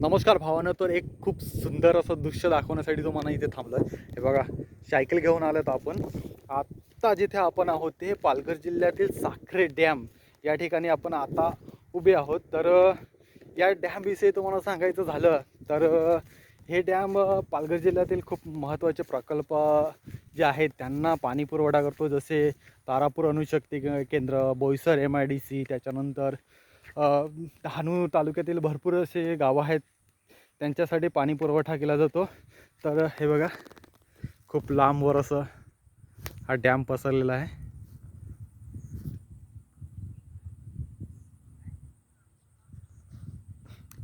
नमस्कार भावानं तर एक खूप सुंदर असं दृश्य दाखवण्यासाठी तुम्हाला इथे थांबलोय. हे बघा सायकल घेऊन आलोत आपण. आत्ता जिथे आपण आहोत ते पालघर जिल्ह्यातील साखरे डॅम. या ठिकाणी आपण आता उभे आहोत. तर या डॅमविषयी तुम्हाला सांगायचं झालं तर हे डॅम पालघर जिल्ह्यातील खूप महत्त्वाचे प्रकल्प जे आहेत त्यांना पाणी पुरवठा करतो. जसे तारापूर अणुशक्ती केंद्र Boisar M I D C त्याच्यानंतर डहाणू तालुक्यातील भरपूर असे गावं आहेत. त्यांच्यासाठी पाणी पुरवठा केला जातो. तर हे बघा खूप लांबवर असं हा डॅम पसरलेला आहे.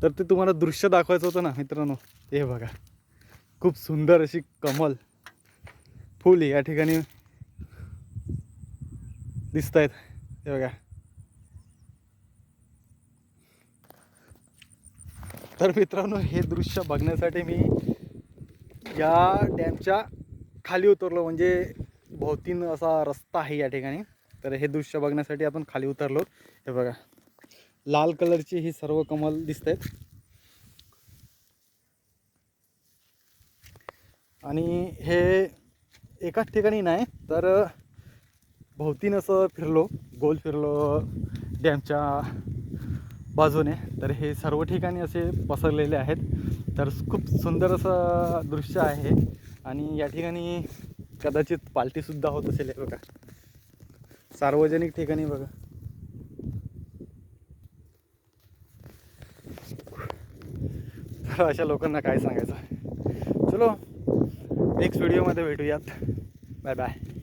तर ते तुम्हाला दृश्य दाखवायचं होतं ना मित्रांनो. हे बघा खूप सुंदर अशी कमल फुल या ठिकाणी दिसत आहेत हे बघा तर मित्रांनो हे दृश्य बघण्यासाठी मी या डॅमच्या खाली उतरलो. म्हणजे भोवतीन असा रस्ता आहे या ठिकाणी. तर हे दृश्य बघण्यासाठी आपण खाली उतरलो. हे बघा लाल कलरची ही सर्व कमल दिसत आहेत आणि हे एकाच ठिकाणी नाही तर भोवतीन असं फिरलो गोल फिरलो डॅमच्या बाजूने. तर हे सर्व ठिकाणी असे पसरलेले आहेत. तर खूप सुंदर असं दृश्य आहे. आणि या ठिकाणी कदाचित पालटीसुद्धा होत असेल हे बघा. सार्वजनिक ठिकाणी बघा. तर अशा लोकांना काय सांगायचं? चलो नेक्स्ट व्हिडिओमध्ये भेटूयात. Bye bye